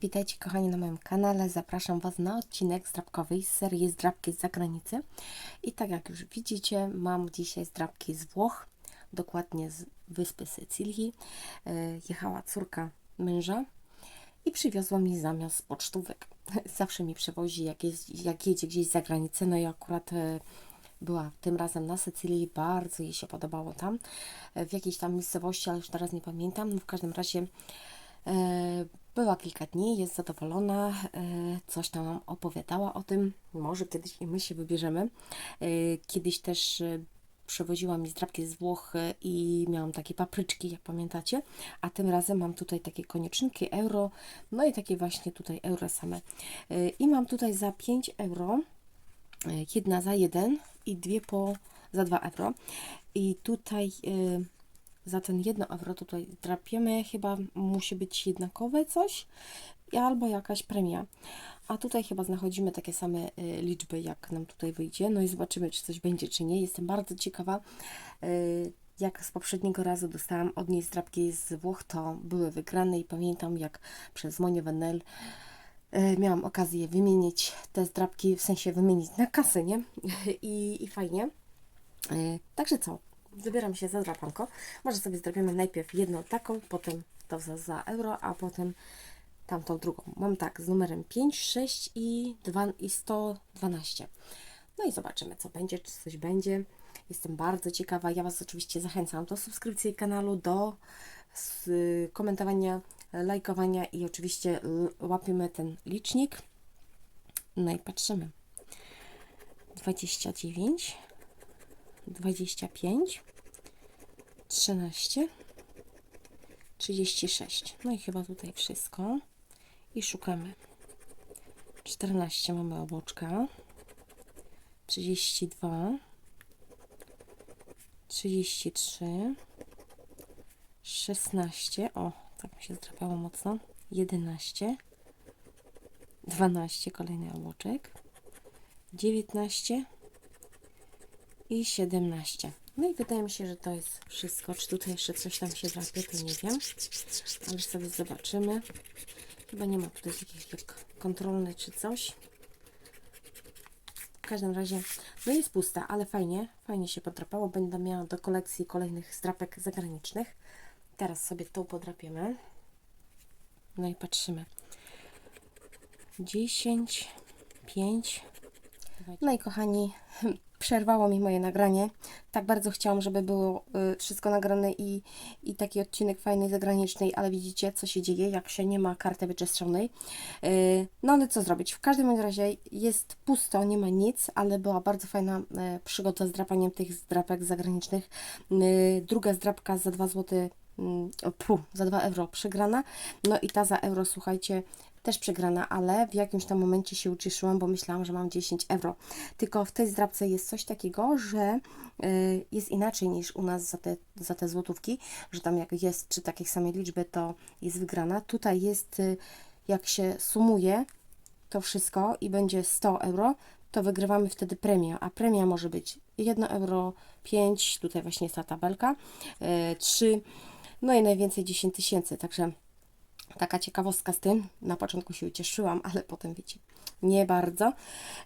witajcie kochani na moim kanale. Zapraszam Was na odcinek zdrabkowy z serii Zdrabki z zagranicy. I tak jak już widzicie, mam dzisiaj zdrabki z Włoch, dokładnie z wyspy Sycylii. E, Jechała córka męża i przywiozła mi zamiast pocztówek. Zawsze mi przewozi, jak, jest, jak jedzie gdzieś za granicę, no i akurat e, była tym razem na Sycylii, bardzo jej się podobało tam, e, w jakiejś tam miejscowości, ale już teraz nie pamiętam. No w każdym razie była kilka dni, jest zadowolona, e, coś tam nam opowiadała o tym. Może kiedyś i my się wybierzemy. E, Kiedyś też e, przewoziła mi zdrabki z Włoch i miałam takie papryczki, jak pamiętacie. A tym razem mam tutaj takie konieczynki euro, no i takie właśnie tutaj euro same. I mam tutaj za 5 euro jedna za jeden i dwie po za 2 euro. I tutaj za ten 1 euro tutaj drapiemy, chyba musi być jednakowe coś albo jakaś premia. A tutaj chyba znachodzimy takie same y, liczby, jak nam tutaj wyjdzie. No i zobaczymy, czy coś będzie, czy nie. Jestem bardzo ciekawa. Y, jak z poprzedniego razu dostałam od niej zdrabki z Włoch, to były wygrane i pamiętam, jak przez Monię Venel y, miałam okazję wymienić te zdrabki, w sensie wymienić na kasę, nie? I, i fajnie. Także co? Zabieram się za drapanko. Może sobie zrobimy najpierw jedną taką, potem to za, za euro, a potem tamtą drugą. Mam tak z numerem 5, 6 i, 2, i 112. No i zobaczymy, co będzie, czy coś będzie. Jestem bardzo ciekawa. Ja Was oczywiście zachęcam do subskrypcji kanału, do komentowania, lajkowania i oczywiście łapiemy ten licznik. No i patrzymy. 29, 25, 13, 36. No i chyba tutaj wszystko. I szukamy. 14 mamy oboczka. 32, 33, 16. O, tak mi się zdrapało mocno. 11, 12 kolejny oboczek. 19 i 17. No i wydaje mi się, że to jest wszystko. Czy tutaj jeszcze coś tam się drapie, to nie wiem. Ale sobie zobaczymy. Chyba nie ma tutaj takich jak kontrolne czy coś. W każdym razie, no jest pusta, ale fajnie, fajnie się podrapało. Będę miała do kolekcji kolejnych zdrapek zagranicznych. Teraz sobie tą podrapiemy. No i patrzymy. 10, 5. No i kochani, przerwało mi moje nagranie. Tak bardzo chciałam, żeby było y, wszystko nagrane i, i taki odcinek fajny zagraniczny, ale widzicie, co się dzieje, jak się nie ma karty wyczestrzonej. Y, no ale co zrobić? W każdym razie jest pusto, nie ma nic, ale była bardzo fajna y, przygoda z drapaniem tych zdrapek zagranicznych. Y, druga zdrapka za 2 zł, mm, o, pu, za 2 euro przegrana. No i ta za euro, słuchajcie, też przegrana, ale w jakimś tam momencie się ucieszyłam, bo myślałam, że mam 10 euro. Tylko w tej zdrabce jest coś takiego, że y, jest inaczej niż u nas za te, za te złotówki, że tam jak jest przy takiej samej liczby, to jest wygrana. Tutaj jest, y, jak się sumuje to wszystko i będzie 100 euro, to wygrywamy wtedy premię, a premia może być 1 euro, 5, tutaj właśnie jest ta tabelka, y, 3, no i najwięcej 10 tysięcy, także taka ciekawostka z tym. Na początku się ucieszyłam, ale potem wiecie, nie bardzo.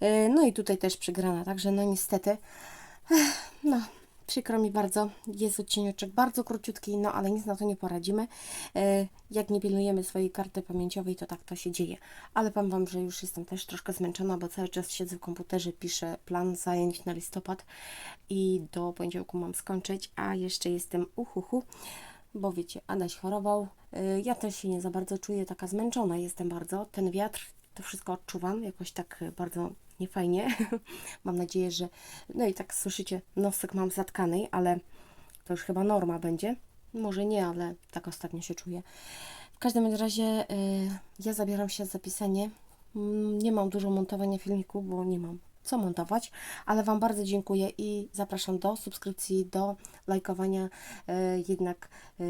E, No i tutaj też przegrana, także no niestety, no przykro mi bardzo, jest odcienieczek bardzo króciutki, no ale nic na to nie poradzimy. E, Jak nie pilnujemy swojej karty pamięciowej, to tak to się dzieje. Ale powiem Wam, że już jestem też troszkę zmęczona, bo cały czas siedzę w komputerze, piszę plan zajęć na listopad i do poniedziałku mam skończyć, a jeszcze jestem uhuhu bo wiecie, Adaś chorował. Y, Ja też się nie za bardzo czuję taka zmęczona, jestem bardzo. Ten wiatr, to wszystko odczuwam jakoś tak y, bardzo niefajnie. mam nadzieję, że. No i tak słyszycie, nosek mam zatkany, ale to już chyba norma będzie. Może nie, ale tak ostatnio się czuję. W każdym razie y, ja zabieram się za pisanie. Mm, Nie mam dużo montowania filmiku, bo nie mam co montować, ale Wam bardzo dziękuję i zapraszam do subskrypcji, do lajkowania, e, jednak e,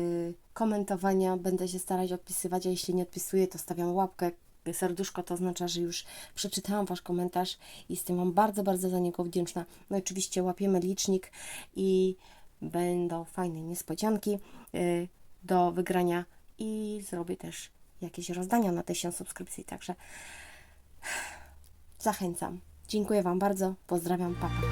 komentowania. Będę się starać odpisywać, a jeśli nie odpisuję, to stawiam łapkę. Serduszko to oznacza, że już przeczytałam Wasz komentarz i jestem Wam bardzo, bardzo za niego wdzięczna. No i oczywiście łapiemy licznik i będą fajne niespodzianki e, do wygrania i zrobię też jakieś rozdania na 1000 subskrypcji, także zachęcam. Dziękuję Wam bardzo, pozdrawiam, papa.